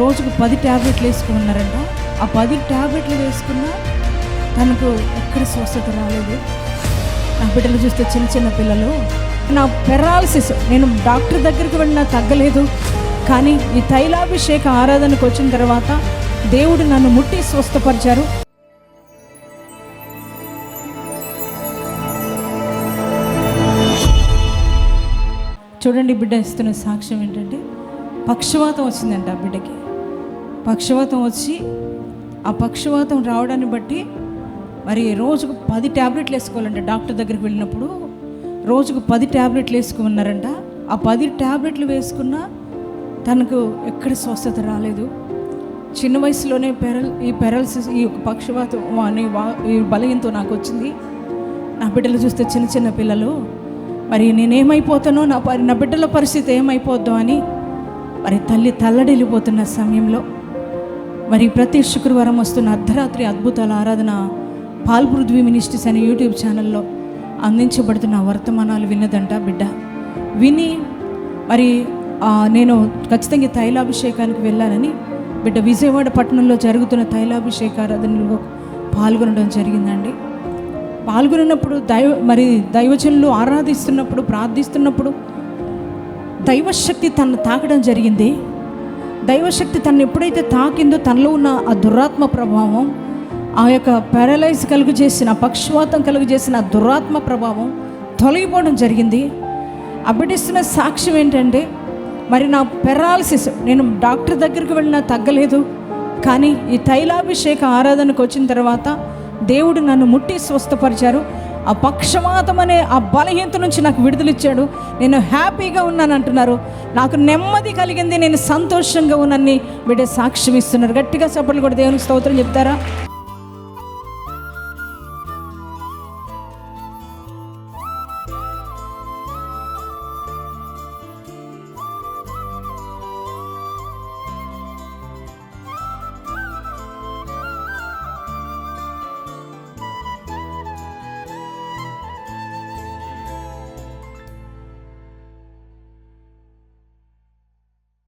రోజుకు పది ట్యాబ్లెట్లు వేసుకున్నారంట. ఆ పది ట్యాబ్లెట్లు వేసుకున్నా తనకు ఎక్కడ స్వస్థత రాలేదు. నా బిడ్డలు చూస్తే చిన్న చిన్న పిల్లలు. నా పెరాలసిస్ నేను డాక్టర్ దగ్గరికి వెళ్ళినా తగ్గలేదు. కానీ ఈ తైలాభిషేక ఆరాధనకు వచ్చిన తర్వాత దేవుడు నన్ను ముట్టి స్వస్థపరిచారు. చూడండి బిడ్డ ఇస్తున్న సాక్ష్యం ఏంటంటే పక్షవాతం వచ్చిందంట ఆ బిడ్డకి. పక్షవాతం వచ్చి ఆ పక్షవాతం రావడాన్ని బట్టి మరి రోజుకు పది ట్యాబ్లెట్లు వేసుకోవాలంట డాక్టర్ దగ్గరికి వెళ్ళినప్పుడు. రోజుకు పది ట్యాబ్లెట్లు వేసుకున్నారంట ఆ పది ట్యాబ్లెట్లు వేసుకున్నా తనకు ఎక్కడ స్వస్థత రాలేదు. చిన్న వయసులోనే పెరల్ ఈ పెరల్సిస్ ఈ యొక్క పక్షవాతం అనే వా- ఈ బలయంతో నాకు వచ్చింది. నా బిడ్డలు చూస్తే చిన్న చిన్న పిల్లలు మరి నేనేమైపోతానో నా పరి నా బిడ్డల పరిస్థితి ఏమైపోద్దో అని. మరి తల్లి తల్లడిల్లిపోతున్న సమయంలో మరి ప్రతి శుక్రవారం వస్తున్న అర్ధరాత్రి అద్భుతాల ఆరాధన పాల్పృథ్వీ మినిస్ట్రీస్ అనే యూట్యూబ్ ఛానల్లో అందించబడుతున్న వర్తమానాలు విన్నదంట బిడ్డ. విని మరి నేను ఖచ్చితంగా తైలాభిషేకానికి వెళ్ళానని బిడ్డ విజయవాడ పట్టణంలో జరుగుతున్న తైలాభిషేక ఆరాధనలో పాల్గొనడం జరిగిందండి. పాల్గొన్నప్పుడు దైవ మరి దైవజనులు ఆరాధిస్తున్నప్పుడు ప్రార్థిస్తున్నప్పుడు దైవశక్తి తనను తాకడం జరిగింది. దైవశక్తి తను ఎప్పుడైతే తాకిందో తనలో ఉన్న ఆ దురాత్మ ప్రభావం ఆ యొక్క పారలైజ్ కలుగు చేసిన పక్షవాతం కలుగు చేసిన దురాత్మ ప్రభావం తొలగిపోవడం జరిగింది. అబ్బడిస్తున్న సాక్ష్యం ఏంటంటే మరి నా పెరాలసిస్ నేను డాక్టర్ దగ్గరికి వెళ్ళినా తగ్గలేదు. కానీ ఈ తైలాభిషేక ఆరాధనకు వచ్చిన తర్వాత దేవుడు నన్ను ముట్టి స్వస్థపరిచారు. ఆ పక్షవాతం అనే ఆ బలహీనత నుంచి నాకు విడుదలిచ్చాడు. నేను హ్యాపీగా ఉన్నాను అంటున్నారు. నాకు నెమ్మది కలిగింది. నేను సంతోషంగా ఉన్నానని బిడ్డ సాక్ష్యం ఇస్తున్నారు. గట్టిగా చెప్పలు కూడా దేవునికి స్తోత్రం చెప్తారా?